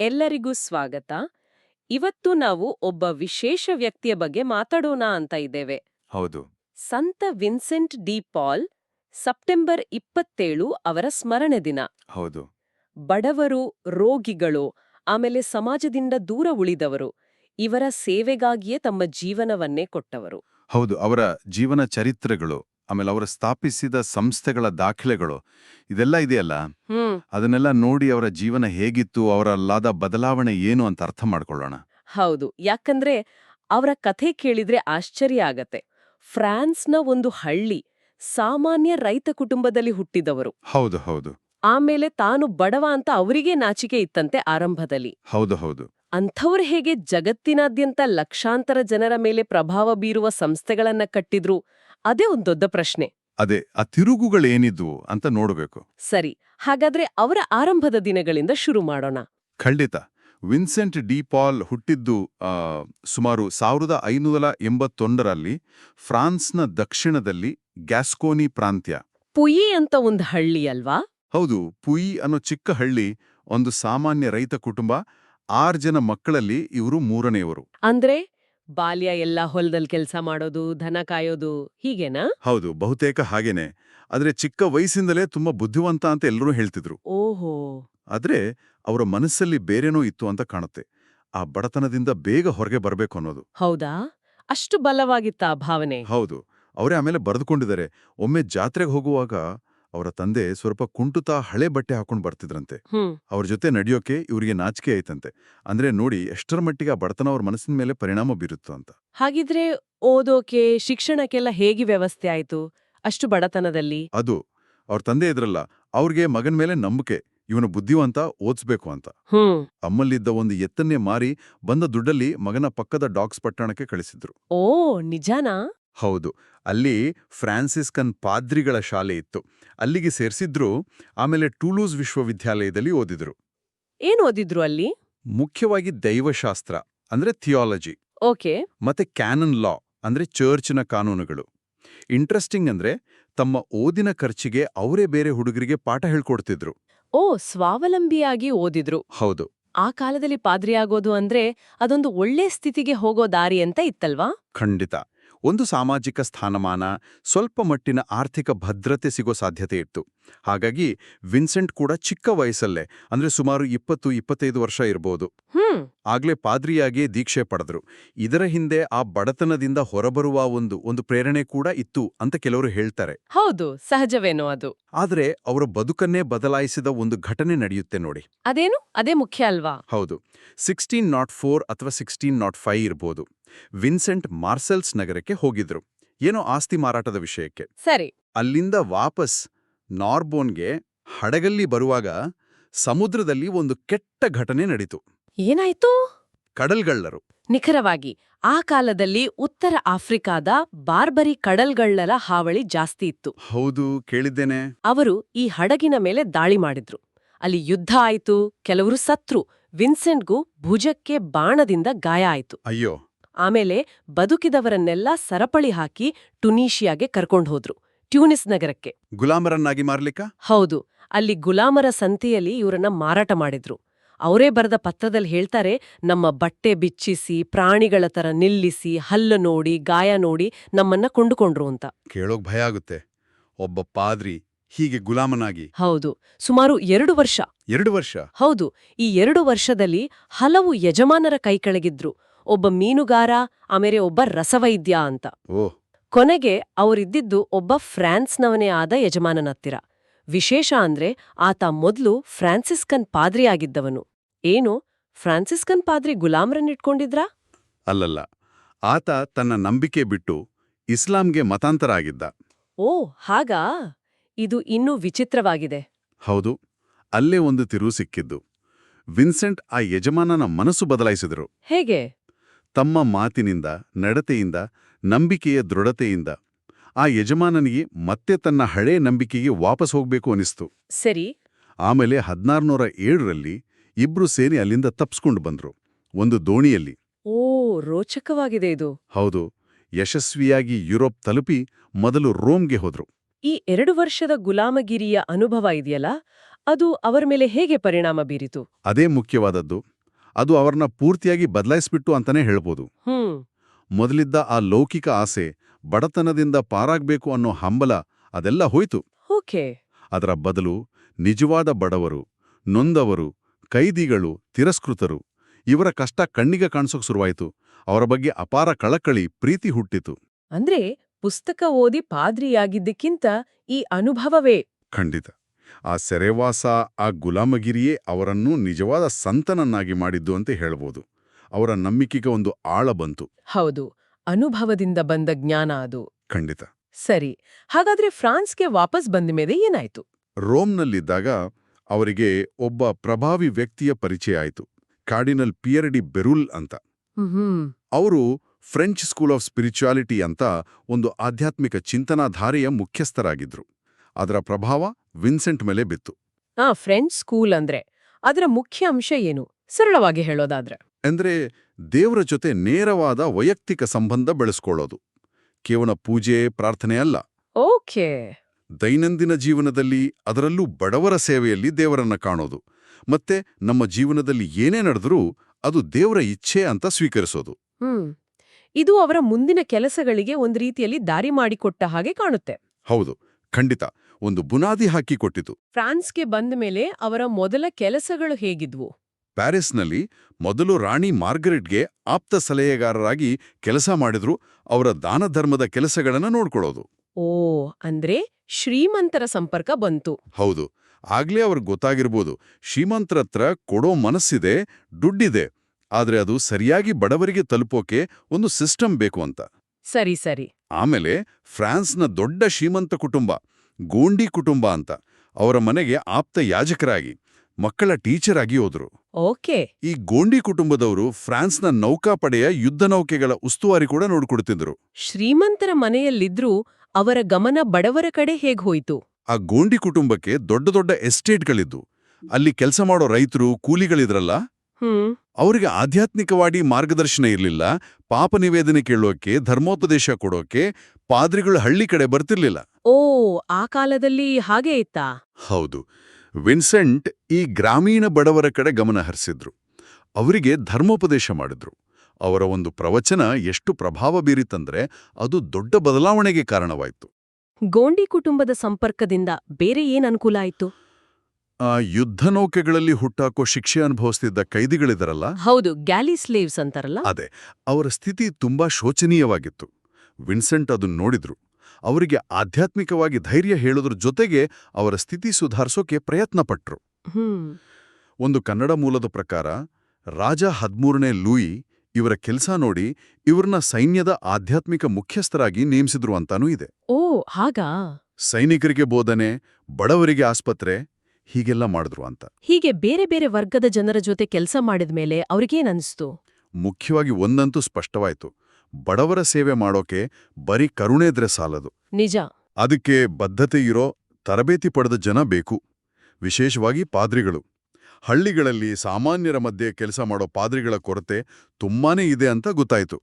ಎಲ್ಲರಿಗೂ ಸ್ವಾಗತ. ಇವತ್ತು ನಾವು ಒಬ್ಬ ವಿಶೇಷ ವ್ಯಕ್ತಿಯ ಬಗ್ಗೆ ಮಾತಾಡೋಣ ಅಂತ ಇದ್ದೇವೆ. ಹೌದು. ಸಂತ ವಿನ್ಸೆಂಟ್ ಡಿ ಪಾಲ್ ಸೆಪ್ಟೆಂಬರ್ ಇಪ್ಪತ್ತೇಳು ಅವರ ಸ್ಮರಣೆ ದಿನ. ಹೌದು. ಬಡವರು ರೋಗಿಗಳು ಆಮೇಲೆ ಸಮಾಜದಿಂದ ದೂರ ಉಳಿದವರು ಇವರ ಸೇವೆಗಾಗಿಯೇ ತಮ್ಮ ಜೀವನವನ್ನೇ ಕೊಟ್ಟವರು. ಹೌದು ಅವರ ಜೀವನ ಚರಿತ್ರೆಗಳು. ಆಮೇಲೆ ಅವರ ಸ್ಥಾಪಿಸಿದ ಸಂಸ್ಥೆಗಳ ದಾಖಲೆಗಳು ಇದೆಲ್ಲ ಇದೆಯಲ್ಲ? ಅದನ್ನೆಲ್ಲ ನೋಡಿ ಅವರ ಜೀವನ ಹೇಗಿತ್ತು ಅವರಲ್ಲಾದ ಬದಲಾವಣೆ ಏನು ಅಂತ ಅರ್ಥ ಮಾಡ್ಕೊಳ್ಳೋಣ. ಹೌದು. ಯಾಕಂದ್ರೆ ಅವರ ಕಥೆ ಕೇಳಿದ್ರೆ ಆಶ್ಚರ್ಯ ಆಗತ್ತೆ. ಫ್ರಾನ್ಸ್ನ ಒಂದು ಹಳ್ಳಿ ಸಾಮಾನ್ಯ ರೈತ ಕುಟುಂಬದಲ್ಲಿ ಹುಟ್ಟಿದವರು. ಹೌದು ಹೌದು. ಆಮೇಲೆ ತಾನು ಬಡವ ಅಂತ ಅವರಿಗೆ ನಾಚಿಕೆ ಇತ್ತಂತೆ ಆರಂಭದಲ್ಲಿ. ಹೌದು ಹೌದು. ಅಂಥವ್ರು ಹೇಗೆ ಜಗತ್ತಿನಾದ್ಯಂತ ಲಕ್ಷಾಂತರ ಜನರ ಮೇಲೆ ಪ್ರಭಾವ ಬೀರುವ ಸಂಸ್ಥೆಗಳನ್ನ ಕಟ್ಟಿದ್ರು ಅದೇ ಒಂದು ದೊಡ್ಡ ಪ್ರಶ್ನೆ. ಅದೇ ಆ ತಿರುಗುಗಳೇನಿದ್ವು ಅಂತ ನೋಡಬೇಕು. ಸರಿ ಹಾಗಾದ್ರೆ ಅವರ ಆರಂಭದ ದಿನಗಳಿಂದ ಶುರು ಮಾಡೋಣ. ಖಂಡಿತ. ವಿನ್ಸೆಂಟ್ ಡಿ ಪಾಲ್ ಹುಟ್ಟಿದ್ದು ಸುಮಾರು ಸಾವಿರದ ಐನೂರ ಎಂಬತ್ತೊಂದರಲ್ಲಿ ಫ್ರಾನ್ಸ್ನ ದಕ್ಷಿಣದಲ್ಲಿ ಗ್ಯಾಸ್ಕೋನಿ ಪ್ರಾಂತ್ಯ. ಪುಯಿ ಅಂತ ಒಂದು ಹಳ್ಳಿ ಅಲ್ವಾ? ಹೌದು ಪುಯಿ ಅನ್ನೋ ಚಿಕ್ಕ ಹಳ್ಳಿ ಒಂದು ಸಾಮಾನ್ಯ ರೈತ ಕುಟುಂಬ ಆರ್ ಜನ ಮಕ್ಕಳಲ್ಲಿ ಇವರು ಮೂರನೆಯವರು. ಅಂದ್ರೆ? ಬಾಲ್ಯ ಎಲ್ಲ ಹೊಲದಲ್ಲಿ ಕೆಲಸ ಮಾಡೋದು ಧನ ಕಾಯೋದು ಹೀಗೇನಾ? ಹೌದು ಬಹುತೇಕ ಹಾಗೇನೆ. ಆದ್ರೆ ಚಿಕ್ಕ ವಯಸ್ಸಿಂದಲೇ ತುಂಬಾ ಬುದ್ಧಿವಂತ ಅಂತ ಎಲ್ಲರೂ ಹೇಳ್ತಿದ್ರು. ಓಹೋ. ಆದ್ರೆ ಅವರ ಮನಸ್ಸಲ್ಲಿ ಬೇರೇನೋ ಇತ್ತು ಅಂತ ಕಾಣುತ್ತೆ. ಆ ಬಡತನದಿಂದ ಬೇಗ ಹೊರಗೆ ಬರಬೇಕು ಅನ್ನೋದು. ಹೌದಾ? ಅಷ್ಟು ಬಲವಾಗಿತ್ತ ಭಾವನೆ? ಹೌದು. ಅವರೇ ಆಮೇಲೆ ಬರೆದುಕೊಂಡಿದ್ದಾರೆ. ಒಮ್ಮೆ ಜಾತ್ರೆಗೆ ಹೋಗುವಾಗ ಅವರ ತಂದೆ ಸ್ವಲ್ಪ ಕುಂಟುತಾ ಹಳೆ ಬಟ್ಟೆ ಹಾಕೊಂಡು ಬರ್ತಿದ್ರಂತೆ. ಅವ್ರ ಜೊತೆ ನಡೆಯೋಕೆ ಇವರಿಗೆ ನಾಚಿಕೆ ಆಯ್ತಂತೆ. ಅಂದ್ರೆ ನೋಡಿ ಎಷ್ಟರ ಮಟ್ಟಿಗೆ ಆ ಬಡತನ ಅವ್ರ ಮನಸ್ಸಿನ ಮೇಲೆ ಪರಿಣಾಮ ಬೀರುತ್ತೋ ಅಂತ. ಹಾಗಿದ್ರೆ ಓದೋಕೆ ಶಿಕ್ಷಣಕ್ಕೆಲ್ಲ ಹೇಗೆ ವ್ಯವಸ್ಥೆ ಆಯ್ತು? ಅಷ್ಟು ಬಡತನದಲ್ಲಿ? ಅದು ಅವ್ರ ತಂದೆ ಇದ್ರಲ್ಲ ಅವ್ರಿಗೆ ಮಗನ್ ಮೇಲೆ ನಂಬಿಕೆ ಇವನು ಬುದ್ಧಿವಂತ ಓದ್ಸ್ಬೇಕು ಅಂತ. ಅಮ್ಮಲ್ಲಿದ್ದ ಒಂದು ಎತ್ತನ್ನೇ ಮಾರಿ ಬಂದ ದುಡ್ಡಲ್ಲಿ ಮಗನ ಪಕ್ಕದ ಡಾಕ್ಸ್ ಪಟ್ಟಣಕ್ಕೆ ಕಳಿಸಿದ್ರು. ಓ ನಿಜಾನಾ? ಹೌದು. ಅಲ್ಲಿ ಫ್ರಾನ್ಸಿಸ್ಕನ್ ಪಾದ್ರಿಗಳ ಶಾಲೆ ಇತ್ತು. ಅಲ್ಲಿಗೆ ಸೇರಿಸಿದ್ರು ಆಮೇಲೆ ಟೂಲೂಸ್ ವಿಶ್ವವಿದ್ಯಾಲಯದಲ್ಲಿ ಓದಿದ್ರು. ಏನ್ ಓದಿದ್ರು ಅಲ್ಲಿ? ಮುಖ್ಯವಾಗಿ ದೈವಶಾಸ್ತ್ರ ಅಂದ್ರೆ ಥಿಯಾಲಜಿ. ಓಕೆ. ಮತ್ತೆ ಕ್ಯಾನನ್ ಲಾ ಅಂದ್ರೆ ಚರ್ಚ್ನ ಕಾನೂನುಗಳು. ಇಂಟ್ರೆಸ್ಟಿಂಗ್ ಅಂದ್ರೆ ತಮ್ಮ ಓದಿನ ಖರ್ಚಿಗೆ ಅವರೇ ಬೇರೆ ಹುಡುಗರಿಗೆ ಪಾಠ ಹೇಳ್ಕೊಡ್ತಿದ್ರು. ಓ ಸ್ವಾವಲಂಬಿಯಾಗಿ ಓದಿದ್ರು. ಹೌದು. ಆ ಕಾಲದಲ್ಲಿ ಪಾದ್ರಿಯಾಗೋದು ಅಂದ್ರೆ ಅದೊಂದು ಒಳ್ಳೆ ಸ್ಥಿತಿಗೆ ಹೋಗೋ ದಾರಿ ಅಂತ ಇತ್ತಲ್ವಾ? ಖಂಡಿತ. ಒಂದು ಸಾಮಾಜಿಕ ಸ್ಥಾನಮಾನ ಸ್ವಲ್ಪ ಮಟ್ಟಿನ ಆರ್ಥಿಕ ಭದ್ರತೆ ಸಿಗೋ ಸಾಧ್ಯತೆ ಇತ್ತು. ಹಾಗಾಗಿ ವಿನ್ಸೆಂಟ್ ಕೂಡ ಚಿಕ್ಕ ವಯಸ್ಸಲ್ಲೇ ಅಂದ್ರೆ ಸುಮಾರು ಇಪ್ಪತ್ತು ಇಪ್ಪತ್ತೈದು ವರ್ಷ ಇರಬಹುದು ಆಗ್ಲೇ ಪಾದ್ರಿಯಾಗಿ ದೀಕ್ಷೆ ಪಡೆದ್ರು. ಇದರ ಹಿಂದೆ ಆ ಬಡತನದಿಂದ ಹೊರಬರುವ ಒಂದು ಒಂದು ಪ್ರೇರಣೆ ಕೂಡ ಇತ್ತು ಅಂತ ಕೆಲವರು ಹೇಳ್ತಾರೆ. ಹೌದು ಸಹಜವೇನೋ ಅದು. ಆದ್ರೆ ಅವರ ಬದುಕನ್ನೇ ಬದಲಾಯಿಸಿದ ಒಂದು ಘಟನೆ ನಡೆಯುತ್ತೆ ನೋಡಿ. ಅದೇನು? ಅದೇ ಮುಖ್ಯ ಅಲ್ವಾ? ಹೌದು. ಸಿಕ್ಸ್ಟೀನ್ ನಾಟ್ ಫೋರ್ ಅಥವಾ ಸಿಕ್ಸ್ಟೀನ್ ನಾಟ್ ಫೈವ್ ಇರ್ಬೋದು. ವಿನ್ಸೆಂಟ್ ಮಾರ್ಸೆಲ್ಸ್ ನಗರಕ್ಕೆ ಹೋಗಿದ್ರು. ಏನೋ ಆಸ್ತಿ ಮಾರಾಟದ ವಿಷಯಕ್ಕೆ. ಸರಿ. ಅಲ್ಲಿಂದ ವಾಪಸ್ ನಾರ್ಬೋನ್ಗೆ ಹಡಗಲ್ಲಿ ಬರುವಾಗ ಸಮುದ್ರದಲ್ಲಿ ಒಂದು ಕೆಟ್ಟ ಘಟನೆ ನಡೀತು. ಏನಾಯ್ತು? ಕಡಲ್ಗಳ್ಳರು. ನಿಖರವಾಗಿ ಆ ಕಾಲದಲ್ಲಿ ಉತ್ತರ ಆಫ್ರಿಕಾದ ಬಾರ್ಬರಿ ಕಡಲ್ಗಳ್ಳರ ಹಾವಳಿ ಜಾಸ್ತಿ ಇತ್ತು. ಹೌದು ಕೇಳಿದ್ದೇನೆ. ಅವರು ಈ ಹಡಗಿನ ಮೇಲೆ ದಾಳಿ ಮಾಡಿದ್ರು. ಅಲ್ಲಿ ಯುದ್ಧ ಆಯಿತು ಕೆಲವರು ಸತ್ರು ವಿನ್ಸೆಂಟ್ಗೂ ಭುಜಕ್ಕೆ ಬಾಣದಿಂದ ಗಾಯ ಆಯಿತು. ಅಯ್ಯೋ ಆಮೇಲೆ ಬದುಕಿದವರನ್ನೆಲ್ಲ ಸರಪಳಿ ಹಾಕಿ ಟುನೀಷಿಯಾಗೆ ಕರ್ಕೊಂಡು ಹೋದ್ರು ಟ್ಯೂನಿಸ್ ನಗರಕ್ಕೆ. ಗುಲಾಮರನ್ನಾಗಿ ಮಾರ್ಲಿಕ್ಕ? ಹೌದು ಅಲ್ಲಿ ಗುಲಾಮರ ಸಂತೆಯಲ್ಲಿ ಇವರನ್ನ ಮಾರಾಟ ಮಾಡಿದ್ರು. ಅವರೇ ಬರೆದ ಪತ್ರದಲ್ಲಿ ಹೇಳ್ತಾರೆ ನಮ್ಮ ಬಟ್ಟೆ ಬಿಚ್ಚಿಸಿ ಪ್ರಾಣಿಗಳ ತರ ನಿಲ್ಲಿಸಿ ಹಲ್ಲು ನೋಡಿ ಗಾಯ ನೋಡಿ ನಮ್ಮನ್ನ ಕೊಂಡುಕೊಂಡ್ರು ಅಂತ. ಕೇಳೋಕ್ ಭಯ ಆಗುತ್ತೆ. ಒಬ್ಬ ಪಾದ್ರಿ ಹೀಗೆ ಗುಲಾಮನಾಗಿ. ಹೌದು ಸುಮಾರು ಎರಡು ವರ್ಷ. ಎರಡು ವರ್ಷ? ಹೌದು ಈ ಎರಡು ವರ್ಷದಲ್ಲಿ ಹಲವು ಯಜಮಾನರ ಕೈಕೆಳಗಿದ್ರು ಒಬ್ಬ ಮೀನುಗಾರ ಆಮೇಲೆ ಒಬ್ಬ ರಸವೈದ್ಯ ಅಂತ. ಓಹ್ ಕೊನೆಗೆ ಅವರಿದ್ದಿದ್ದು ಒಬ್ಬ ಫ್ರಾನ್ಸ್ನವನೇ ಆದ ಯಜಮಾನನತ್ತಿರ ವಿಶೇಷ ಅಂದ್ರೆ ಆತ ಮೊದ್ಲು ಫ್ರಾನ್ಸಿಸ್ಕನ್ ಪಾದ್ರಿಯಾಗಿದ್ದವನು. ಏನು? ಫ್ರಾನ್ಸಿಸ್ಕನ್ ಪಾದ್ರಿ ಗುಲಾಮ್ರನ್ನಿಟ್ಕೊಂಡಿದ್ರಾ? ಅಲ್ಲಲ್ಲ. ಆತ ತನ್ನ ನಂಬಿಕೆ ಬಿಟ್ಟು ಇಸ್ಲಾಂಗೆ ಮತಾಂತರ ಆಗಿದ್ದ. ಓ ಹಾಗಾ? ಇದು ಇನ್ನೂ ವಿಚಿತ್ರವಾಗಿದೆ. ಹೌದು. ಅಲ್ಲೇ ಒಂದು ತಿರುವು ಸಿಕ್ಕಿದ್ದು. ವಿನ್ಸೆಂಟ್ ಆ ಯಜಮಾನನ ಮನಸ್ಸು ಬದಲಾಯಿಸಿದರು. ಹೇಗೆ? ತಮ್ಮ ಮಾತಿನಿಂದ ನಡತೆಯಿಂದ ನಂಬಿಕೆಯ ದೃಢತೆಯಿಂದ ಆ ಯಜಮಾನನಿಗೆ ಮತ್ತೆ ತನ್ನ ಹಳೇ ನಂಬಿಕೆಗೆ ವಾಪಸ್ ಹೋಗಬೇಕು ಅನಿಸ್ತು. ಸರಿ. ಆಮೇಲೆ ಹದಿನಾರುನೂರ ಏಳರಲ್ಲಿ ಇಬ್ರು ಸೇರಿ ಅಲ್ಲಿಂದ ತಪ್ಸ್ಕೊಂಡು ಬಂದ್ರು ಒಂದು ದೋಣಿಯಲ್ಲಿ. ಓ ರೋಚಕವಾಗಿದೆ ಇದು. ಹೌದು ಯಶಸ್ವಿಯಾಗಿ ಯುರೋಪ್ ತಲುಪಿ ಮೊದಲು ರೋಮ್ಗೆ ಹೋದ್ರು. ಈ ಎರಡು ವರ್ಷದ ಗುಲಾಮಗಿರಿಯ ಅನುಭವ ಇದೆಯಲ್ಲ? ಅದು ಅವರ ಮೇಲೆ ಹೇಗೆ ಪರಿಣಾಮ ಬೀರಿತು? ಅದೇ ಮುಖ್ಯವಾದದ್ದು. ಅದು ಅವರನ್ನ ಪೂರ್ತಿಯಾಗಿ ಬದಲಾಯಿಸ್ಬಿಟ್ಟು ಅಂತಾನೆ ಹೇಳ್ಬೋದು. ಮೊದಲಿದ್ದ ಆ ಲೌಕಿಕ ಆಸೆ ಬಡತನದಿಂದ ಪಾರಾಗ್ಬೇಕು ಅನ್ನೋ ಹಂಬಲ ಅದೆಲ್ಲ ಹೋಯ್ತು. ಅದರ ಬದಲು ನಿಜವಾದ ಬಡವರು ನೊಂದವರು ಕೈದಿಗಳು ತಿರಸ್ಕೃತರು ಇವರ ಕಷ್ಟ ಕಣ್ಣಿಗೆ ಕಾಣಿಸೋಕ್ ಶುರುವಾಯಿತು. ಅವರ ಬಗ್ಗೆ ಅಪಾರ ಕಳಕಳಿ ಪ್ರೀತಿ ಹುಟ್ಟಿತು. ಅಂದ್ರೆ ಪುಸ್ತಕ ಓದಿ ಪಾದ್ರಿಯಾಗಿದ್ದಕ್ಕಿಂತ ಈ ಅನುಭವವೇ? ಖಂಡಿತ. ಆ ಸೆರೆವಾಸ ಆ ಗುಲಾಮಗಿರಿಯೇ ಅವರನ್ನು ನಿಜವಾದ ಸಂತನನ್ನಾಗಿ ಮಾಡಿದ್ದು ಅಂತ ಹೇಳ್ಬೋದು. ಅವರ ನಂಬಿಕೆಗೆ ಒಂದು ಆಳ ಬಂತು. ಹೌದು ಅನುಭವದಿಂದ ಬಂದ ಜ್ಞಾನ ಅದು. ಖಂಡಿತ. ಸರಿ ಹಾಗಾದ್ರೆ ಫ್ರಾನ್ಸ್ಗೆ ವಾಪಸ್ ಬಂದ ಮೇಲೆ ಏನಾಯ್ತು? ರೋಮ್ನಲ್ಲಿದ್ದಾಗ ಅವರಿಗೆ ಒಬ್ಬ ಪ್ರಭಾವಿ ವ್ಯಕ್ತಿಯ ಪರಿಚಯ ಆಯಿತು ಕಾರ್ಡಿನಲ್ ಪಿಯರ್ಡಿ ಬೆರುಲ್ ಅಂತ. ಅವರು ಫ್ರೆಂಚ್ ಸ್ಕೂಲ್ ಆಫ್ ಸ್ಪಿರಿಚುಯಾಲಿಟಿ ಅಂತ ಒಂದು ಆಧ್ಯಾತ್ಮಿಕ ಚಿಂತನಾಧಾರೆಯ ಮುಖ್ಯಸ್ಥರಾಗಿದ್ರು. ಅದರ ಪ್ರಭಾವ ವಿನ್ಸೆಂಟ್ ಮೇಲೆ ಬಿತ್ತು. ಆ ಫ್ರೆಂಚ್ ಸ್ಕೂಲ್ ಅಂದ್ರೆ. ಅದರ ಮುಖ್ಯ ಅಂಶ ಏನು? ಸರಳವಾಗಿ ಹೇಳೋದಾದ್ರೆ. ಅಂದ್ರೆ ದೇವರ ಜೊತೆ ನೇರವಾದ ವೈಯಕ್ತಿಕ ಸಂಬಂಧ ಬೆಳೆಸ್ಕೊಳ್ಳೋದು. ಕೇವಲ ಪೂಜೆ ಪ್ರಾರ್ಥನೆ ಅಲ್ಲ. ಓಕೆ. ದೈನಂದಿನ ಜೀವನದಲ್ಲಿ ಅದರಲ್ಲೂ ಬಡವರ ಸೇವೆಯಲ್ಲಿ ದೇವರನ್ನ ಕಾಣೋದು. ಮತ್ತೆ ನಮ್ಮ ಜೀವನದಲ್ಲಿ ಏನೇ ನಡೆದರೂ ಅದು ದೇವರ ಇಚ್ಛೆ ಅಂತ ಸ್ವೀಕರಿಸೋದು. ಹ್ಮ್. ಇದು ಅವರ ಮುಂದಿನ ಕೆಲಸಗಳಿಗೆ ಒಂದು ರೀತಿಯಲ್ಲಿ ದಾರಿ ಮಾಡಿಕೊಟ್ಟ ಹಾಗೆ ಕಾಣುತ್ತೆ. ಹೌದು. ಖಂಡಿತ. ಒಂದು ಬುನಾದಿ ಹಾಕಿಕೊಟ್ಟಿತು ಫ್ರಾನ್ಸ್ಗೆ ಬಂದ ಮೇಲೆ ಅವರ ಮೊದಲ ಕೆಲಸಗಳು ಹೇಗಿದ್ವು? ಪ್ಯಾರಿಸ್ನಲ್ಲಿ ಮೊದಲು ರಾಣಿ ಮಾರ್ಗರೆಟ್ಗೆ ಆಪ್ತ ಸಲಹೆಗಾರರಾಗಿ ಕೆಲಸ ಮಾಡಿದ್ರು ಅವರ ದಾನಧರ್ಮದ ಕೆಲಸಗಳನ್ನ ನೋಡ್ಕೊಳ್ಳೋದು. ಓ ಅಂದ್ರೆ ಶ್ರೀಮಂತರ ಸಂಪರ್ಕ ಬಂತು. ಹೌದು ಆಗ್ಲೇ ಅವ್ರಿಗೆ ಗೊತ್ತಾಗಿರ್ಬೋದು ಶ್ರೀಮಂತರತ್ರ ಕೊಡೋ ಮನಸ್ಸಿದೆ ದುಡ್ಡಿದೆ ಆದ್ರೆ ಅದು ಸರಿಯಾಗಿ ಬಡವರಿಗೆ ತಲುಪೋಕೆ ಒಂದು ಸಿಸ್ಟಮ್ ಬೇಕು ಅಂತ. ಸರಿ ಸರಿ. ಆಮೇಲೆ ಫ್ರಾನ್ಸ್ನ ದೊಡ್ಡ ಶ್ರೀಮಂತ ಕುಟುಂಬ ಗೋಂಡಿ ಕುಟುಂಬ ಅಂತ. ಅವರ ಮನೆಗೆ ಆಪ್ತ ಯಾಜಕರಾಗಿ ಮಕ್ಕಳ ಟೀಚರ್ ಆಗಿ ಹೋದ್ರು. ಓಕೆ. ಈ ಗೋಂಡಿ ಕುಟುಂಬದವರು ಫ್ರಾನ್ಸ್ನ ನೌಕಾಪಡೆಯ ಯುದ್ಧ ನೌಕೆಗಳ ಉಸ್ತುವಾರಿ ಕೂಡ ನೋಡ್ಕೊಡ್ತಿದ್ರು. ಶ್ರೀಮಂತರ ಮನೆಯಲ್ಲಿದ್ರೂ ಅವರ ಗಮನ ಬಡವರ ಕಡೆ ಹೇಗ್ ಹೋಯಿತು? ಆ ಗೋಂಡಿ ಕುಟುಂಬಕ್ಕೆ ದೊಡ್ಡ ದೊಡ್ಡ ಎಸ್ಟೇಟ್ಗಳಿದ್ದು ಅಲ್ಲಿ ಕೆಲಸ ಮಾಡೋ ರೈತರು ಕೂಲಿಗಳಿದ್ರಲ್ಲ? ಅವರಿಗೆ ಆಧ್ಯಾತ್ಮಿಕವಾಗಿ ಮಾರ್ಗದರ್ಶನ ಇರಲಿಲ್ಲ ಪಾಪ ನಿವೇದನೆ ಕೇಳೋಕೆ ಧರ್ಮೋಪದೇಶ ಕೊಡೋಕೆ ಪಾದ್ರಿಗಳು ಹಳ್ಳಿ ಕಡೆ ಬರ್ತಿರ್ಲಿಲ್ಲ. ಓ ಆ ಕಾಲದಲ್ಲಿ ಹಾಗೆ ಇತ್ತಾ? ಹೌದು. ವಿನ್ಸೆಂಟ್ ಈ ಗ್ರಾಮೀಣ ಬಡವರ ಕಡೆ ಗಮನ ಹರಿಸಿದ್ರು. ಅವರಿಗೆ ಧರ್ಮೋಪದೇಶ ಮಾಡಿದ್ರು. ಅವರ ಒಂದು ಪ್ರವಚನ ಎಷ್ಟು ಪ್ರಭಾವ ಬೀರಿತಂದ್ರೆ ಅದು ದೊಡ್ಡ ಬದಲಾವಣೆಗೆ ಕಾರಣವಾಯಿತು. ಗೋಂಡಿ ಕುಟುಂಬದ ಸಂಪರ್ಕದಿಂದ ಬೇರೆ ಏನ್ ಅನುಕೂಲ ಆಯ್ತು? ಆ ಯುದ್ಧ ನೌಕೆಗಳಲ್ಲಿ ಹುಟ್ಟಾಕೋ ಶಿಕ್ಷೆ ಅನುಭವಿಸ್ತಿದ್ದ ಕೈದಿಗಳಿದರಲ್ಲ? ಹೌದು ಗ್ಯಾಲಿ ಸ್ಲೇವ್ಸ್ ಅಂತಾರಲ್ಲ? ಅದೇ ಅವರ ಸ್ಥಿತಿ ತುಂಬಾ ಶೋಚನೀಯವಾಗಿತ್ತು. ವಿನ್ಸೆಂಟ್ ಅದನ್ನ ನೋಡಿದ್ರು. ಅವರಿಗೆ ಆಧ್ಯಾತ್ಮಿಕವಾಗಿ ಧೈರ್ಯ ಹೇಳೋದ್ರ ಜೊತೆಗೆ ಅವರ ಸ್ಥಿತಿ ಸುಧಾರಿಸೋಕೆ ಪ್ರಯತ್ನ ಪಟ್ರು. ಒಂದು ಕನ್ನಡ ಮೂಲದ ಪ್ರಕಾರ ರಾಜ ಹದ್ಮೂರನೇ ಲೂಯಿ ಇವರ ಕೆಲಸ ನೋಡಿ ಇವ್ರನ್ನ ಸೈನ್ಯದ ಆಧ್ಯಾತ್ಮಿಕ ಮುಖ್ಯಸ್ಥರಾಗಿ ನೇಮಿಸಿದ್ರು ಅಂತಾನೂ ಇದೆ. ಓ ಹಾಗಾ? ಸೈನಿಕರಿಗೆ ಬೋಧನೆ ಬಡವರಿಗೆ ಆಸ್ಪತ್ರೆ ಹೀಗೆಲ್ಲ ಮಾಡಿದ್ರು ಅಂತ. ಹೀಗೆ ಬೇರೆ ಬೇರೆ ವರ್ಗದ ಜನರ ಜೊತೆ ಕೆಲಸ ಮಾಡಿದ ಮಾಡಿದ್ಮೇಲೆ ಅವ್ರಿಗೇನನ್ಸ್ತು ಮುಖ್ಯವಾಗಿ ಒಂದಂತೂ ಸ್ಪಷ್ಟವಾಯ್ತು. ಬಡವರ ಸೇವೆ ಮಾಡೋಕೆ ಬರೀ ಕರುಣೆ ಇದ್ರೆ ಸಾಲದು. ನಿಜ. ಅದಕ್ಕೆ ಬದ್ಧತೆ ಇರೋ ತರಬೇತಿ ಪಡೆದ ಜನ ಬೇಕು. ವಿಶೇಷವಾಗಿ ಪಾದ್ರಿಗಳು. ಹಳ್ಳಿಗಳಲ್ಲಿ ಸಾಮಾನ್ಯರ ಮಧ್ಯೆ ಕೆಲಸ ಮಾಡೋ ಪಾದ್ರಿಗಳ ಕೊರತೆ ತುಂಬಾನೇ ಇದೆ ಅಂತ ಗೊತ್ತಾಯ್ತು.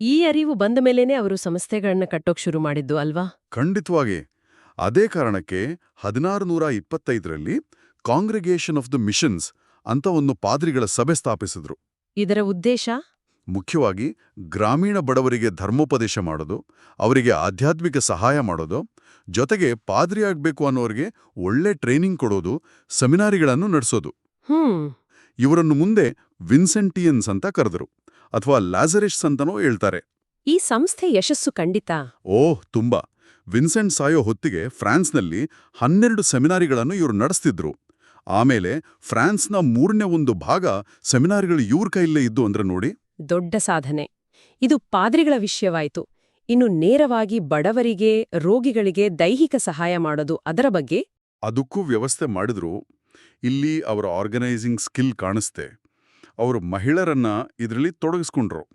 ಈ ಅರಿವು ಬಂದ ಮೇಲೇನೆ ಅವರು ಸಂಸ್ಥೆಗಳನ್ನ ಕಟ್ಟೋಕ್ ಶುರು ಮಾಡಿದ್ದು ಅಲ್ವಾ? ಖಂಡಿತವಾಗಿ. ಅದೇ ಕಾರಣಕ್ಕೆ ಹದಿನಾರು ನೂರ ಇಪ್ಪತ್ತೈದರಲ್ಲಿ ಕಾಂಗ್ರಿಗೇಷನ್ ಆಫ್ ದ ಮಿಷನ್ಸ್ ಅಂತ ಒಂದು ಪಾದ್ರಿಗಳ ಸಭೆ ಸ್ಥಾಪಿಸಿದ್ರು. ಇದರ ಉದ್ದೇಶ? ಮುಖ್ಯವಾಗಿ ಗ್ರಾಮೀಣ ಬಡವರಿಗೆ ಧರ್ಮೋಪದೇಶ ಮಾಡೋದು ಅವರಿಗೆ ಆಧ್ಯಾತ್ಮಿಕ ಸಹಾಯ ಮಾಡೋದು ಜೊತೆಗೆ ಪಾದ್ರಿಯಾಗಬೇಕು ಅನ್ನೋರಿಗೆ ಒಳ್ಳೆ ಟ್ರೈನಿಂಗ್ ಕೊಡೋದು ಸೆಮಿನಾರಿಗಳನ್ನು ನಡೆಸೋದು. ಇವರನ್ನು ಮುಂದೆ ವಿನ್ಸೆಂಟಿಯನ್ಸ್ ಅಂತ ಕರೆದರು ಅಥವಾ ಲ್ಯಾಸರಿಸ್ಟ್ಸ್ ಅಂತನೂ ಹೇಳ್ತಾರೆ. ಈ ಸಂಸ್ಥೆ ಯಶಸ್ಸು ಖಂಡಿತ. ಓಹ್ ತುಂಬಾ. ವಿನ್ಸೆಂಟ್ ಸಾಯೋ ಹೊತ್ತಿಗೆ ಫ್ರಾನ್ಸ್ನಲ್ಲಿ ಹನ್ನೆರಡು ಸೆಮಿನಾರಿಗಳನ್ನು ಇವರು ನಡೆಸ್ತಿದ್ರು. ಆಮೇಲೆ ಫ್ರಾನ್ಸ್ನ ಮೂರನೇ ಒಂದು ಭಾಗ ಸೆಮಿನಾರಿಗಳು ಇವ್ರ ಕೈಯಲ್ಲೇ ಇದ್ದು ಅಂದ್ರೆ ನೋಡಿ. ದೊಡ್ಡ ಸಾಧನೆ. ಇದು ಪಾದ್ರಿಗಳ ವಿಷಯವಾಯಿತು. ಇನ್ನು ನೇರವಾಗಿ ಬಡವರಿಗೆ ರೋಗಿಗಳಿಗೆ ದೈಹಿಕ ಸಹಾಯ ಮಾಡೋದು ಅದರ ಬಗ್ಗೆ? ಅದಕ್ಕೂ ವ್ಯವಸ್ಥೆ ಮಾಡಿದ್ರು. ಇಲ್ಲಿ ಅವರ ಆರ್ಗನೈಸಿಂಗ್ ಸ್ಕಿಲ್ ಕಾಣಿಸ್ತೆ. ಅವರು ಮಹಿಳರನ್ನ ಇದರಲ್ಲಿ ತೊಡಗಿಸ್ಕೊಂಡ್ರು.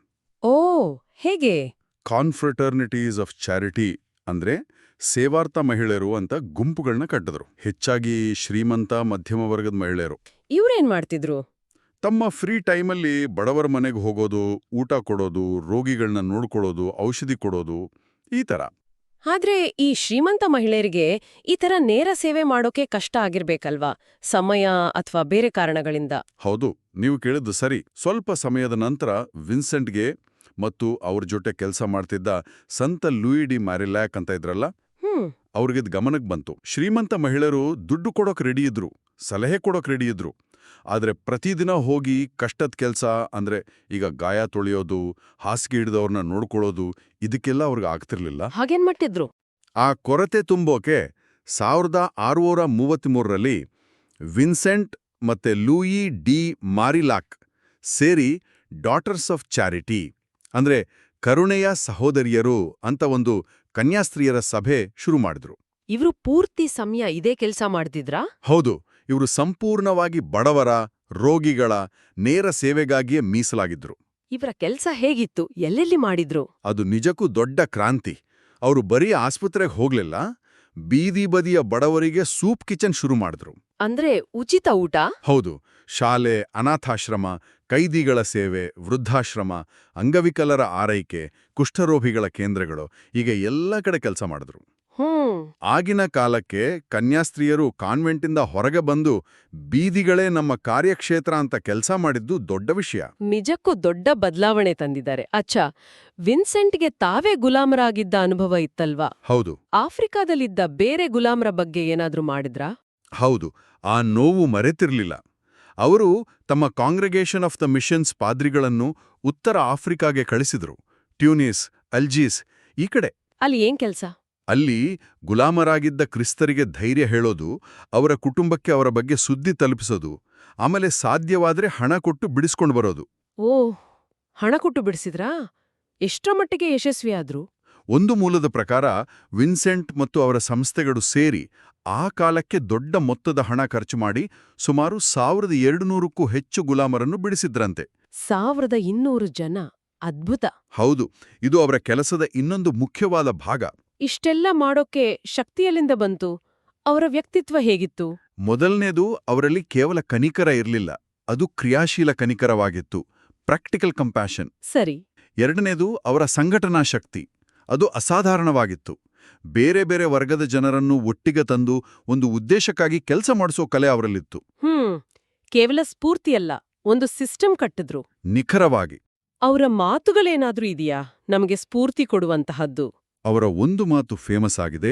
ಓ ಹೇಗೆ? ಕಾನ್ಫ್ರಟರ್ನಿಟೀಸ್ ಆಫ್ ಚಾರಿಟಿ ಅಂದ್ರೆ ಸೇವಾರ್ಥ ಮಹಿಳೆಯರು ಅಂತ ಗುಂಪುಗಳನ್ನ ಕಟ್ಟಿದ್ರು. ಹೆಚ್ಚಾಗಿ ಶ್ರೀಮಂತ ಮಧ್ಯಮ ವರ್ಗದ ಮಹಿಳೆಯರು. ಇವ್ರೇನ್ ಮಾಡ್ತಿದ್ರು? ತಮ್ಮ ಫ್ರೀ ಟೈಮಲ್ಲಿ ಬಡವರ ಮನೆಗೆ ಹೋಗೋದು ಊಟ ಕೊಡೋದು ರೋಗಿಗಳನ್ನ ನೋಡ್ಕೊಳ್ಳೋದು ಔಷಧಿ ಕೊಡೋದು ಈ ಥರ ಆದ್ರೆ ಈ ಶ್ರೀಮಂತ ಮಹಿಳೆಯರಿಗೆ ಈ ತರ ನೇರ ಸೇವೆ ಮಾಡೋಕೆ ಕಷ್ಟ ಆಗಿರ್ಬೇಕಲ್ವಾ? ಸಮಯ ಅಥವಾ ಬೇರೆ ಕಾರಣಗಳಿಂದ. ಹೌದು ನೀವು ಕೇಳಿದ್ದು ಸರಿ. ಸ್ವಲ್ಪ ಸಮಯದ ನಂತರ ವಿನ್ಸೆಂಟ್ಗೆ ಮತ್ತು ಅವ್ರ ಜೊತೆ ಕೆಲಸ ಮಾಡ್ತಿದ್ದ ಸಂತ ಲೂಯಿ ಡಿ ಮ್ಯಾರಿಲ್ಯಾಕ್ ಅಂತ ಇದ್ರಲ್ಲ? ಅವ್ರಿಗಿದ್ ಗಮನಕ್ಕೆ ಬಂತು. ಶ್ರೀಮಂತ ಮಹಿಳೆಯರು ದುಡ್ಡು ಕೊಡೋಕ್ ರೆಡಿ ಇದ್ರು ಸಲಹೆ ಕೊಡೋಕ್ ರೆಡಿ ಇದ್ರು. ಆದ್ರೆ ಪ್ರತಿದಿನ ಹೋಗಿ ಕಷ್ಟದ ಕೆಲಸ ಅಂದ್ರೆ ಈಗ ಗಾಯ ತೊಳೆಯೋದು ಹಾಸಿಗೆ ಹಿಡಿದವ್ರನ್ನ ನೋಡ್ಕೊಳ್ಳೋದು ಇದಕ್ಕೆಲ್ಲ ಅವ್ರಿಗೆ ಆಗ್ತಿರ್ಲಿಲ್ಲ. ಹಾಗೇನ್ ಮಾಡ್ತಿದ್ರು? ಆ ಕೊರತೆ ತುಂಬೋಕೆ ಸಾವಿರದ ಆರುನೂರ ಮೂವತ್ತ್ಮೂರರಲ್ಲಿ ವಿನ್ಸೆಂಟ್ ಮತ್ತೆ ಲೂಯಿ ಡಿ ಮಾರಿಲಾಕ್ ಸೇರಿ ಡಾಟರ್ಸ್ ಆಫ್ ಚಾರಿಟಿ ಅಂದ್ರೆ ಕರುಣೆಯ ಸಹೋದರಿಯರು ಅಂತ ಒಂದು ಕನ್ಯಾಸ್ತ್ರೀಯರ ಸಭೆ ಶುರು ಮಾಡಿದ್ರು. ಇವರು ಪೂರ್ತಿ ಸಮಯ ಇದೇ ಕೆಲಸ ಮಾಡ್ತಿದ್ರಾ? ಹೌದು ಇವರು ಸಂಪೂರ್ಣವಾಗಿ ಬಡವರ ರೋಗಿಗಳ ನೇರ ಸೇವೆಗಾಗಿಯೇ ಮೀಸಲಾಗಿದ್ರು. ಇವರ ಕೆಲಸ ಹೇಗಿತ್ತು? ಎಲ್ಲೆಲ್ಲಿ ಮಾಡಿದ್ರು? ಅದು ನಿಜಕ್ಕೂ ದೊಡ್ಡ ಕ್ರಾಂತಿ. ಅವರು ಬರೀ ಆಸ್ಪತ್ರೆಗೆ ಹೋಗ್ಲಿಲ್ಲ ಬೀದಿ ಬದಿಯ ಬಡವರಿಗೆ ಸೂಪ್ ಕಿಚನ್ ಶುರು ಮಾಡಿದ್ರು. ಅಂದ್ರೆ ಉಚಿತ ಊಟ? ಹೌದು ಶಾಲೆ ಅನಾಥಾಶ್ರಮ ಕೈದಿಗಳ ಸೇವೆ ವೃದ್ಧಾಶ್ರಮ ಅಂಗವಿಕಲರ ಆರೈಕೆ ಕುಷ್ಠರೋಗಿಗಳ ಕೇಂದ್ರಗಳು ಹೀಗೆ ಎಲ್ಲ ಕಡೆ ಕೆಲಸ ಮಾಡಿದ್ರು. ಆಗಿನ ಕಾಲಕ್ಕೆ ಕನ್ಯಾಸ್ತ್ರೀಯರು ಕಾನ್ವೆಂಟಿಂದ ಹೊರಗೆ ಬಂದು ಬೀದಿಗಳೇ ನಮ್ಮ ಕಾರ್ಯಕ್ಷೇತ್ರ ಅಂತ ಕೆಲಸ ಮಾಡಿದ್ದು ದೊಡ್ಡ ವಿಷಯ. ನಿಜಕ್ಕೂ ದೊಡ್ಡ ಬದಲಾವಣೆ ತಂದಿದ್ದಾರೆ. ಅಚ್ಚಾ ವಿನ್ಸೆಂಟ್ಗೆ ತಾವೇ ಗುಲಾಮರಾಗಿದ್ದ ಅನುಭವ ಇತ್ತಲ್ವಾ? ಹೌದು. ಆಫ್ರಿಕಾದಲ್ಲಿದ್ದ ಬೇರೆ ಗುಲಾಮರ ಬಗ್ಗೆ ಏನಾದ್ರೂ ಮಾಡಿದ್ರಾ? ಹೌದು ಆ ನೋವು ಮರೆತಿರ್ಲಿಲ್ಲ. ಅವರು ತಮ್ಮ ಕಾಂಗ್ರೆಗೇಷನ್ ಆಫ್ ದ ಮಿಷನ್ಸ್ ಪಾದ್ರಿಗಳನ್ನು ಉತ್ತರ ಆಫ್ರಿಕಾಗೆ ಕಳಿಸಿದ್ರು. ಟ್ಯೂನಿಸ್ ಅಲ್ಜೀಸ್ ಈ ಕಡೆ. ಅಲ್ಲಿ ಏನ್ ಕೆಲಸ? ಅಲ್ಲಿ ಗುಲಾಮರಾಗಿದ್ದ ಕ್ರಿಸ್ತರಿಗೆ ಧೈರ್ಯ ಹೇಳೋದು ಅವರ ಕುಟುಂಬಕ್ಕೆ ಅವರ ಬಗ್ಗೆ ಸುದ್ದಿ ತಲುಪಿಸೋದು ಆಮೇಲೆ ಸಾಧ್ಯವಾದ್ರೆ ಹಣ ಕೊಟ್ಟು ಬಿಡಿಸ್ಕೊಂಡು ಬರೋದು. ಓ ಹಣ ಕೊಟ್ಟು ಬಿಡಿಸಿದ್ರಾ? ಎಷ್ಟರ ಮಟ್ಟಿಗೆ ಯಶಸ್ವಿಯಾದ್ರು? ಒಂದು ಮೂಲದ ಪ್ರಕಾರ ವಿನ್ಸೆಂಟ್ ಮತ್ತು ಅವರ ಸಂಸ್ಥೆಗಳು ಸೇರಿ ಆ ಕಾಲಕ್ಕೆ ದೊಡ್ಡ ಮೊತ್ತದ ಹಣ ಖರ್ಚು ಮಾಡಿ ಸುಮಾರು ಸಾವಿರದ ಎರಡು ನೂರಕ್ಕೂ ಹೆಚ್ಚು ಗುಲಾಮರನ್ನು ಬಿಡಿಸಿದ್ರಂತೆ. ಸಾವಿರದ ಇನ್ನೂರು ಜನ. ಅದ್ಭುತ. ಹೌದು ಇದು ಅವರ ಕೆಲಸದ ಇನ್ನೊಂದು ಮುಖ್ಯವಾದ ಭಾಗ. ಇಷ್ಟೆಲ್ಲ ಮಾಡೋಕೆ ಶಕ್ತಿಯಲ್ಲಿಂದ ಬಂತು? ಅವರ ವ್ಯಕ್ತಿತ್ವ ಹೇಗಿತ್ತು? ಮೊದಲನೇದು ಅವರಲ್ಲಿ ಕೇವಲ ಕನಿಕರ ಇರಲಿಲ್ಲ. ಅದು ಕ್ರಿಯಾಶೀಲ ಕನಿಕರವಾಗಿತ್ತು. Practical compassion. ಸರಿ. ಎರಡನೇದು ಅವರ ಸಂಘಟನಾ ಶಕ್ತಿ. ಅದು ಅಸಾಧಾರಣವಾಗಿತ್ತು. ಬೇರೆ ಬೇರೆ ವರ್ಗದ ಜನರನ್ನು ಒಟ್ಟಿಗೆ ತಂದು ಒಂದು ಉದ್ದೇಶಕ್ಕಾಗಿ ಕೆಲಸ ಮಾಡಿಸೋ ಕಲೆ ಅವರಲ್ಲಿತ್ತು. ಹ್ಮ್ ಕೇವಲ ಸ್ಫೂರ್ತಿಯಲ್ಲ ಒಂದು ಸಿಸ್ಟಮ್ ಕಟ್ಟಿದ್ರು. ನಿಖರವಾಗಿ. ಅವರ ಮಾತುಗಳೇನಾದ್ರೂ ಇದೆಯಾ? ನಮಗೆ ಸ್ಫೂರ್ತಿ ಕೊಡುವಂತಹದ್ದು. ಅವರ ಒಂದು ಮಾತು ಫೇಮಸ್ ಆಗಿದೆ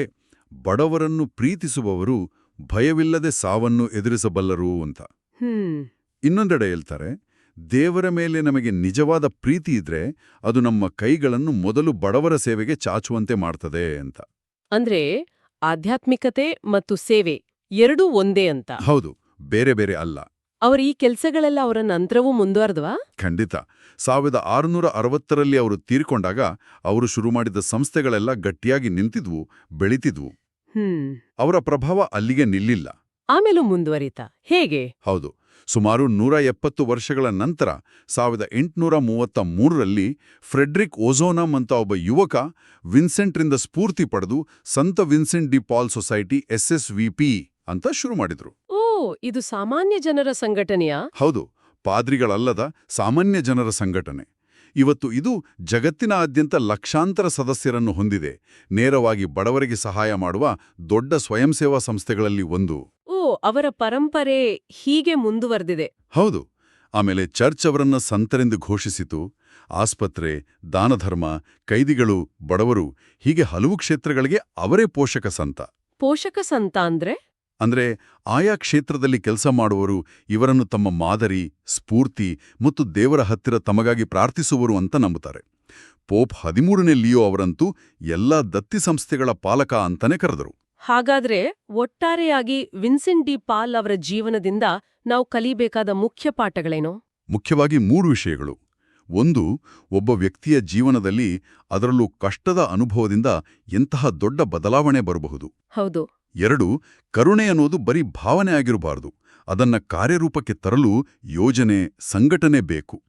ಬಡವರನ್ನು ಪ್ರೀತಿಸುವವರು ಭಯವಿಲ್ಲದೆ ಸಾವನ್ನು ಎದುರಿಸಬಲ್ಲರು ಅಂತ. ಹ್ಮ್. ಇನ್ನೊಂದೆಡೆ ಹೇಳ್ತಾರೆ ದೇವರ ಮೇಲೆ ನಮಗೆ ನಿಜವಾದ ಪ್ರೀತಿ ಇದ್ರೆ ಅದು ನಮ್ಮ ಕೈಗಳನ್ನು ಮೊದಲು ಬಡವರ ಸೇವೆಗೆ ಚಾಚುವಂತೆ ಮಾಡ್ತದೆ ಅಂತ. ಅಂದ್ರೆ ಆಧ್ಯಾತ್ಮಿಕತೆ ಮತ್ತು ಸೇವೆ ಎರಡೂ ಒಂದೇ ಅಂತ. ಹೌದು ಬೇರೆ ಬೇರೆ ಅಲ್ಲ. ಅವರ ಈ ಕೆಲಸಗಳೆಲ್ಲ ಅವರ ನಂತರವೂ ಮುಂದುವರೆದ್ವಾ? ಖಂಡಿತ. ಸಾವಿರದ ಆರುನೂರ ಅರವತ್ತರಲ್ಲಿ ಅವರು ತೀರ್ಕೊಂಡಾಗ ಅವರು ಶುರು ಮಾಡಿದ ಸಂಸ್ಥೆಗಳೆಲ್ಲ ಗಟ್ಟಿಯಾಗಿ ನಿಂತಿದ್ವು ಬೆಳೀತಿದ್ವು. ಅವರ ಪ್ರಭಾವ ಅಲ್ಲಿಗೆ ನಿಲ್ಲಿಲ್ಲ. ಆಮೇಲೂ ಮುಂದುವರಿತಾ. ಹೇಗೆ? ಹೌದು. ಸುಮಾರು ನೂರ ಎಪ್ಪತ್ತು ವರ್ಷಗಳ ನಂತರ ಸಾವಿರದ ಎಂಟುನೂರ ಮೂವತ್ತ ಮೂರರಲ್ಲಿ ಫ್ರೆಡ್ರಿಕ್ ಓಝೋನಮ್ ಅಂತ ಒಬ್ಬ ಯುವಕ ವಿನ್ಸೆಂಟ್ರಿಂದ ಸ್ಫೂರ್ತಿ ಪಡೆದು ಸಂತ Vincent de Paul society SSVP ಅಂತ ಶುರು ಮಾಡಿದ್ರು. ಓ ಇದು ಸಾಮಾನ್ಯ ಜನರ ಸಂಘಟನೆಯಾ? ಹೌದು. ಪಾದ್ರಿಗಳಲ್ಲದ ಸಾಮಾನ್ಯ ಜನರ ಸಂಘಟನೆ. ಇವತ್ತು ಇದು ಜಗತ್ತಿನಾದ್ಯಂತ ಲಕ್ಷಾಂತರ ಸದಸ್ಯರನ್ನು ಹೊಂದಿದೆ. ನೇರವಾಗಿ ಬಡವರಿಗೆ ಸಹಾಯ ಮಾಡುವ ದೊಡ್ಡ ಸ್ವಯಂ ಸೇವಾ ಸಂಸ್ಥೆಗಳಲ್ಲಿ ಒಂದು. ಅವರ ಪರಂಪರೆ ಹೀಗೆ ಮುಂದುವರೆದಿದೆ. ಹೌದು. ಆಮೇಲೆ ಚರ್ಚ್ ಅವರನ್ನ ಸಂತರೆಂದು ಘೋಷಿಸಿತು. ಆಸ್ಪತ್ರೆ ದಾನಧರ್ಮ ಕೈದಿಗಳು ಬಡವರು ಹೀಗೆ ಹಲವು ಕ್ಷೇತ್ರಗಳಿಗೆ ಅವರೇ ಪೋಷಕ ಸಂತ. ಪೋಷಕ ಸಂತ ಅಂದ್ರೆ? ಅಂದ್ರೆ ಆಯಾ ಕ್ಷೇತ್ರದಲ್ಲಿ ಕೆಲಸ ಮಾಡುವರು ಇವರನ್ನು ತಮ್ಮ ಮಾದರಿ ಸ್ಫೂರ್ತಿ ಮತ್ತು ದೇವರ ಹತ್ತಿರ ತಮಗಾಗಿ ಪ್ರಾರ್ಥಿಸುವರು ಅಂತ ನಂಬುತ್ತಾರೆ. ಪೋಪ್ ಹದಿಮೂರನೇ ಲಿಯೋ ಅವರಂತೂ ಎಲ್ಲಾ ದತ್ತಿ ಸಂಸ್ಥೆಗಳ ಪಾಲಕ ಅಂತಾನೆ ಕರೆದರು. ಹಾಗಾದ್ರೆ ಒಟ್ಟಾರೆಯಾಗಿ ವಿನ್ಸೆಂಟ್ ಡಿ ಪಾಲ್ ಅವರ ಜೀವನದಿಂದ ನಾವು ಕಲಿಬೇಕಾದ ಮುಖ್ಯ ಪಾಠಗಳೇನು? ಮುಖ್ಯವಾಗಿ ಮೂರು ವಿಷಯಗಳು. ಒಂದು ಒಬ್ಬ ವ್ಯಕ್ತಿಯ ಜೀವನದಲ್ಲಿ ಅದರಲ್ಲೂ ಕಷ್ಟದ ಅನುಭವದಿಂದ ಎಂತಹ ದೊಡ್ಡ ಬದಲಾವಣೆ ಬರಬಹುದು. ಹೌದು. ಎರಡು ಕರುಣೆ ಅನ್ನೋದು ಬರೀ ಭಾವನೆ ಆಗಿರಬಾರದು. ಅದನ್ನ ಕಾರ್ಯರೂಪಕ್ಕೆ ತರಲು ಯೋಜನೆ ಸಂಘಟನೆ ಬೇಕು.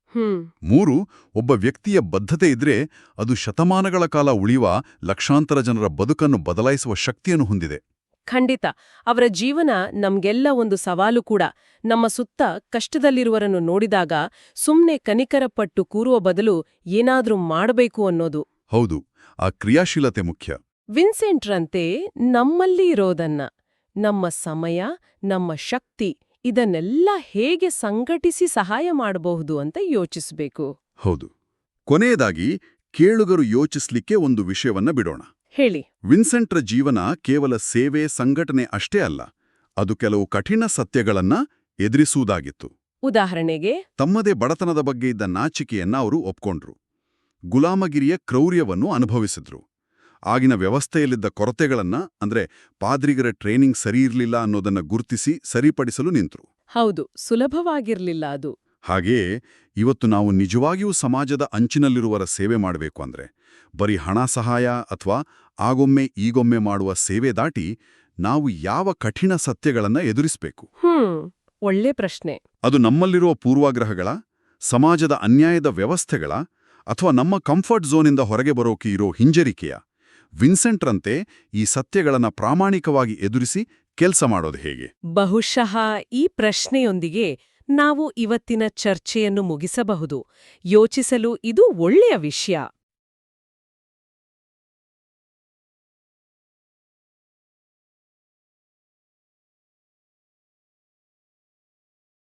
ಮೂರು ಒಬ್ಬ ವ್ಯಕ್ತಿಯ ಬದ್ಧತೆ ಇದ್ರೆ ಅದು ಶತಮಾನಗಳ ಕಾಲ ಉಳಿಯುವ ಲಕ್ಷಾಂತರ ಜನರ ಬದುಕನ್ನು ಬದಲಾಯಿಸುವ ಶಕ್ತಿಯನ್ನು ಹೊಂದಿದೆ. ಖಂಡಿತ. ಅವರ ಜೀವನ ನಮ್ಗೆಲ್ಲ ಒಂದು ಸವಾಲು ಕೂಡ. ನಮ್ಮ ಸುತ್ತ ಕಷ್ಟದಲ್ಲಿರುವರನ್ನು ನೋಡಿದಾಗ ಸುಮ್ನೆ ಕನಿಕರಪಟ್ಟು ಕೂರುವ ಬದಲು ಏನಾದ್ರೂ ಮಾಡಬೇಕು ಅನ್ನೋದು. ಹೌದು ಆ ಕ್ರಿಯಾಶೀಲತೆ ಮುಖ್ಯ. ವಿನ್ಸೆಂಟ್ರಂತೆ ನಮ್ಮಲ್ಲಿ ಇರೋದನ್ನ. ನಮ್ಮ ಸಮಯ ನಮ್ಮ ಶಕ್ತಿ ಇದನ್ನೆಲ್ಲ ಹೇಗೆ ಸಂಘಟಿಸಿ ಸಹಾಯ ಮಾಡಬಹುದು ಅಂತ ಯೋಚಿಸಬೇಕು. ಹೌದು. ಕೊನೆಯದಾಗಿ ಕೇಳುಗರು ಯೋಚಿಸ್ಲಿಕ್ಕೆ ಒಂದು ವಿಷಯವನ್ನ ಬಿಡೋಣ. ಹೇಳಿ. ವಿನ್ಸೆಂಟ್ರ ಜೀವನ ಕೇವಲ ಸೇವೆ ಸಂಘಟನೆ ಅಷ್ಟೇ ಅಲ್ಲ ಅದು ಕೆಲವು ಕಠಿಣ ಸತ್ಯಗಳನ್ನ ಎದುರಿಸುವುದಾಗಿತ್ತು. ಉದಾಹರಣೆಗೆ ತಮ್ಮದೇ ಬಡತನದ ಬಗ್ಗೆ ಇದ್ದ ನಾಚಿಕೆಯನ್ನ ಅವರು ಒಪ್ಕೊಂಡ್ರು. ಗುಲಾಮಗಿರಿಯ ಕ್ರೌರ್ಯವನ್ನು ಅನುಭವಿಸಿದ್ರು. ಆಗಿನ ವ್ಯವಸ್ಥೆಯಲ್ಲಿದ್ದ ಕೊರತೆಗಳನ್ನು ಅಂದ್ರೆ ಪಾದ್ರಿಗರ ಟ್ರೈನಿಂಗ್ ಇರಲಿಲ್ಲ ಅನ್ನೋದನ್ನ ಗುರುತಿಸಿ ಸರಿಪಡಿಸಲು ನಿಂತರು. ಹೌದು ಸುಲಭವಾಗಿರಲಿಲ್ಲ ಅದು. ಹಾಗೆಯೇ ಇವತ್ತು ನಾವು ನಿಜವಾಗಿಯೂ ಸಮಾಜದ ಅಂಚಿನಲ್ಲಿರುವರ ಸೇವೆ ಮಾಡಬೇಕು ಅಂದ್ರೆ ಬರೀ ಹಣ ಸಹಾಯ ಅಥವಾ ಆಗೊಮ್ಮೆ ಈಗೊಮ್ಮೆ ಮಾಡುವ ಸೇವೆ ದಾಟಿ ನಾವು ಯಾವ ಕಠಿಣ ಸತ್ಯಗಳನ್ನು ಎದುರಿಸಬೇಕು? ಒಳ್ಳೆ ಪ್ರಶ್ನೆ. ಅದು ನಮ್ಮಲ್ಲಿರುವ ಪೂರ್ವಾಗ್ರಹಗಳ ಸಮಾಜದ ಅನ್ಯಾಯದ ವ್ಯವಸ್ಥೆಗಳ ಅಥವಾ ನಮ್ಮ ಕಂಫರ್ಟ್ ಝೋನಿಂದ ಹೊರಗೆ ಬರೋಕೆ ಇರೋ ಹಿಂಜರಿಕೆಯ ವಿನ್ಸೆಂಟ್ರಂತೆ ಈ ಸತ್ಯಗಳನ್ನ ಪ್ರಾಮಾಣಿಕವಾಗಿ ಎದುರಿಸಿ ಕೆಲಸ ಮಾಡೋದು ಹೇಗೆ? ಬಹುಶಃ ಈ ಪ್ರಶ್ನೆಯೊಂದಿಗೆ ನಾವು ಇವತ್ತಿನ ಚರ್ಚೆಯನ್ನು ಮುಗಿಸಬಹುದು. ಯೋಚಿಸಲು ಇದು ಒಳ್ಳೆಯ ವಿಷಯ.